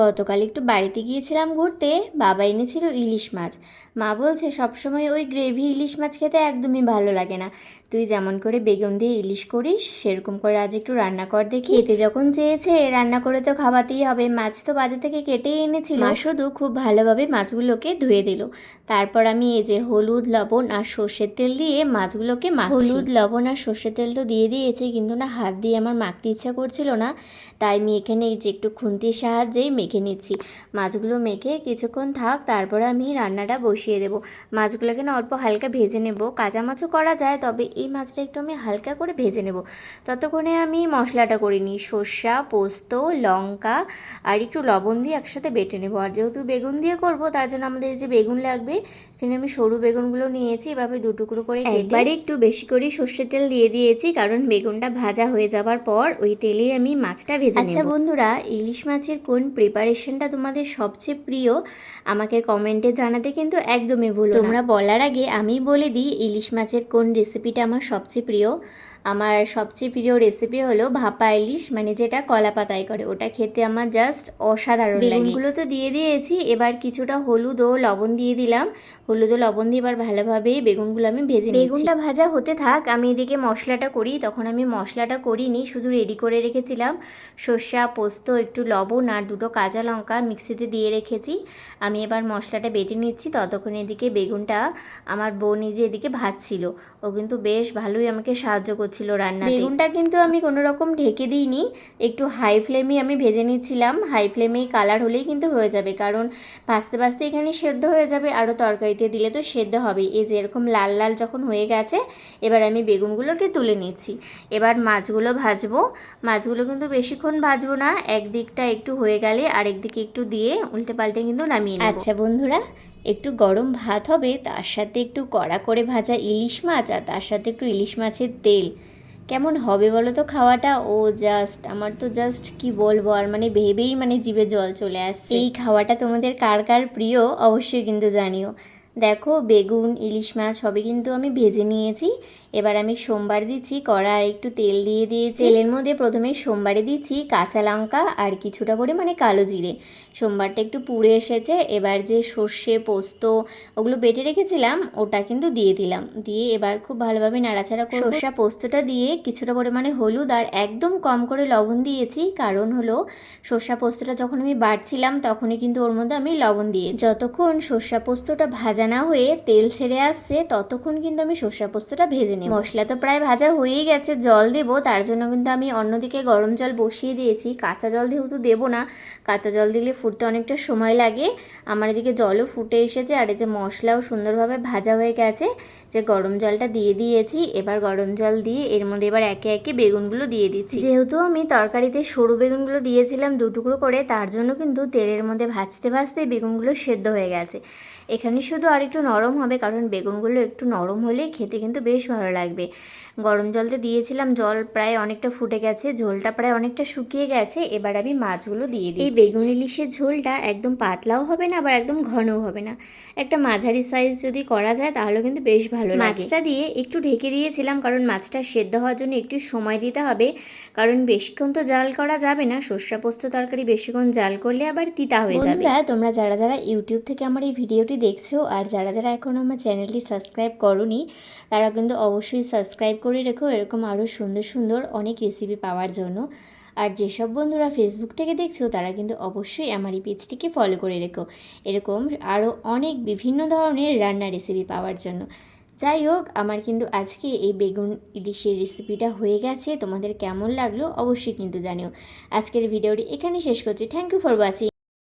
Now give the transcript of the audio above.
গতকাল একটু বাড়িতে গিয়েছিলাম ঘুরতে বাবা এনেছিল ইলিশ মাছ। মা বলছে সবসময় ওই গ্রেভি ইলিশ মাছ খেতে একদমই ভালো লাগে না। তুই যেমন করে বেগুন দিয়ে ইলিশ করিস সেরকম করে আজ একটু রান্না কর দেখি। এতে যখন চেয়েছে রান্না করে তো খাওয়াতেই হবে। মাছ তো বাজার থেকে কেটেই এনেছিল। মা শুধু খুব ভালোভাবে মাছগুলোকে ধুয়ে দিল। তারপর আমি এই যে হলুদ লবণ আর সর্ষের তেল দিয়ে মাছগুলোকে মা হলুদ লবণ আর সর্ষের তেল তো দিয়ে দিয়েছি কিন্তু না হাত দিয়ে আমার মাখতে ইচ্ছা করছিল না। তাই আমি এখানে এই যে একটু খুন্তির সাহায্যেই মেখে নিচ্ছি। মাছগুলো মেখে কিছুক্ষণ থাক তারপরে আমি রান্নাটা বসিয়ে দেবো। মাছগুলোকে না অল্প হালকা ভেজে নেব। কাঁচা মাছও করা যায় তবে এই মাছটা একটু আমি হালকা করে ভেজে নেব। ততক্ষণে আমি মশলাটা করে নিই। সর্ষা পোস্ত লঙ্কা আর একটু লবণ দিয়ে একসাথে বেটে নেব। আর যেহেতু বেগুন দিয়ে করব তার জন্য আমাদের যে বেগুন লাগবে এখানে আমি সরু বেগুনগুলো নিয়েছি। এভাবে দু টুকরো করে একবারে একটু বেশি করে সর্ষের তেল দিয়ে দিয়েছি কারণ বেগুনটা ভাজা হয়ে যাবার পর ওই তেলে আমি মাছটা ভেজে আচ্ছা বন্ধুরা ইলিশ মাছের কোন প্রিপারেশনটা তোমাদের সবচেয়ে প্রিয়, আমাকে কমেন্টে জানাতে কিন্তু একদমই ভুল তোমরা বলার আগে আমি বলে দিই, ইলিশ মাছের কোন রেসিপিটা আমার সবচেয়ে প্রিয়। আমার সবচেয়ে প্রিয় রেসিপি হলো ভাপা ইলিশ মানে যেটা কলা পাতায় করে। ওটা খেতে আমার জাস্ট অসাধারণ বেগুনগুলো তো দিয়ে দিয়েছি, এবার কিছুটা হলুদ ও লবণ দিয়ে দিলাম। হলুদ ও লবণ দিয়ে এবার ভালোভাবে বেগুনগুলো আমি ভেজে বেগুনটা ভাজা হতে থাক, আমি এদিকে মশলাটা করি। তখন আমি মশলাটা করিনি, শুধু রেডি করে রেখেছিলাম। সর্ষা, পোস্ত, একটু লবণ আর দুটো কাঁচা লঙ্কা মিক্সিতে দিয়ে রেখেছি। আমি এবার মশলাটা বেটে নিচ্ছি। ততক্ষণ এদিকে বেগুনটা আমার বোন নিজে এদিকে ভাজছিল। ও কিন্তু বেশ ভালোই আমাকে সাহায্য করছিল রান্না বেগুনটা কিন্তু আমি কোনো রকম ঢেকে দিইনি একটু হাই ফ্লেমে আমি ভেজে নিচ্ছিলাম। হাই ফ্লেমেই কালার হলেই কিন্তু হয়ে যাবে কারণ ভাজতে ভাজতে এখানে সেদ্ধ হয়ে যাবে আরও তরকারিতে দিলে তো সেদ্ধ হবেই। এই যে এরকম লাল লাল যখন হয়ে গেছে এবার আমি বেগুনগুলোকে তুলে নিচ্ছি। এবার মাছগুলো ভাজবো। মাছগুলো কিন্তু বেশিক্ষণ ভাজবো না একদিকটা একটু হয়ে গেলে আরেক দিকে একটু দিয়ে উল্টে পাল্টে কিন্তু নামিয়ে আচ্ছা বন্ধুরা একটু গরম ভাত হবে, তার সাথে একটু কড়া করে ভাজা ইলিশ মাছ আর তার সাথে একটু ইলিশ মাছের তেল। কেমন হবে বলো তো খাওয়াটা? ও জাস্ট আমার তো জাস্ট কি বলব, আর মানে ভেবেই মানে জিভে জল চলে আসছে। এই খাওয়াটা তোমাদের কার কার প্রিয়? অবশ্যই কিন্তু জানিও। দেখো, বেগুন, ইলিশ মাছ সবই কিন্তু আমি ভেজে নিয়েছি। এবার আমি সোমবার দিচ্ছি কড়া, আর একটু তেল দিয়ে দিয়েছি। তেলের মধ্যে প্রথমে সোমবারে দিচ্ছি কাঁচা লঙ্কা আর কিছুটা করে মানে কালো জিরে। সোমবারটা একটু পুড়ে এসেছে, এবার যে সর্ষে, পোস্ত ওগুলো বেটে রেখেছিলাম, ওটা কিন্তু দিয়ে দিলাম। দিয়ে এবার খুব ভালোভাবে নাড়াচাড়া করে সর্ষা পোস্তটা দিয়ে কিছুটা পরিমাণে হলুদ আর একদম কম করে লবণ দিয়েছি। কারণ হলো, সর্ষা পোস্তটা যখন আমি বাড়ছিলাম তখনই কিন্তু ওর মধ্যে আমি লবণ দিয়ে যতক্ষণ সর্ষা পোস্তটা ভাজা ভাজা না হয়ে তেল ছেড়ে আসছে, ততক্ষণ কিন্তু আমি সর্ষা পোস্তটা ভেজে নিই মশলা তো প্রায় ভাজা হয়েই গেছে, জল দেব। তার জন্য কিন্তু আমি অন্যদিকে গরম জল বসিয়ে দিয়েছি। কাঁচা জল যেহেতু দেবো না, কাঁচা জল দিলে ফুটতে অনেকটা সময় লাগে। আমার এদিকে জলও ফুটে এসেছে, আর এই যে মশলাও সুন্দরভাবে ভাজা হয়ে গেছে, যে গরম জলটা দিয়ে দিয়েছি, এবার গরম জল দিয়ে এর মধ্যে এবার একে একে বেগুনগুলো দিয়ে দিচ্ছি। যেহেতু আমি তরকারিতে সরু বেগুনগুলো দিয়েছিলাম দু টুকরো করে, তার জন্য কিন্তু তেলের মধ্যে ভাজতে ভাজতে বেগুনগুলো সেদ্ধ হয়ে গেছে। এখানে শুধু আর একটু নরম হবে কারণ বেগুনগুলো একটু নরম হলেই খেতে কিন্তু বেশ ভালো লাগবে। গরম জলতে দিয়েছিলাম জল প্রায় অনেকটা ফুটে গেছে ঝোলটা প্রায় অনেকটা শুকিয়ে গেছে এবার আমি মাছগুলো দিয়ে দিই এই বেগুন ইলিশের ঝোলটা একদম পাতলাও হবে না আবার একদম ঘনও হবে না। একটা মাঝারি সাইজ যদি করা যায় তাহলে কিন্তু বেশ ভালো মাছটা দিয়ে একটু ঢেকে দিয়েছিলাম কারণ মাছটা সেদ্ধ হওয়ার জন্য একটু সময় দিতে হবে কারণ বেশিক্ষণ তো জাল করা যাবে না সর্ষা পোস্ত তরকারি বেশিক্ষণ জাল করলে আবার তিতা হয়ে যাবে। তোমরা যারা যারা ইউটিউব থেকে আমার এই ভিডিওটি দেখছ আর যারা যারা এখনও আমার চ্যানেলটি সাবস্ক্রাইব করনি, তারা কিন্তু অবশ্যই সাবস্ক্রাইব করে রেখো। এরকম আরও সুন্দর সুন্দর অনেক রেসিপি পাওয়ার জন্য। আর যেসব বন্ধুরা ফেসবুক থেকে দেখছ, তারা কিন্তু অবশ্যই আমার এই পেজটিকে ফলো করে রেখো। এরকম আরও অনেক বিভিন্ন ধরনের রান্না রেসিপি পাওয়ার জন্য। যাই হোক, আমার কিন্তু আজকে এই বেগুন ইলিশের রেসিপিটা হয়ে গেছে। তোমাদের কেমন লাগল অবশ্যই কিন্তু জানিও। আজকের ভিডিওটি এখানে শেষ করছি। Thank you for watching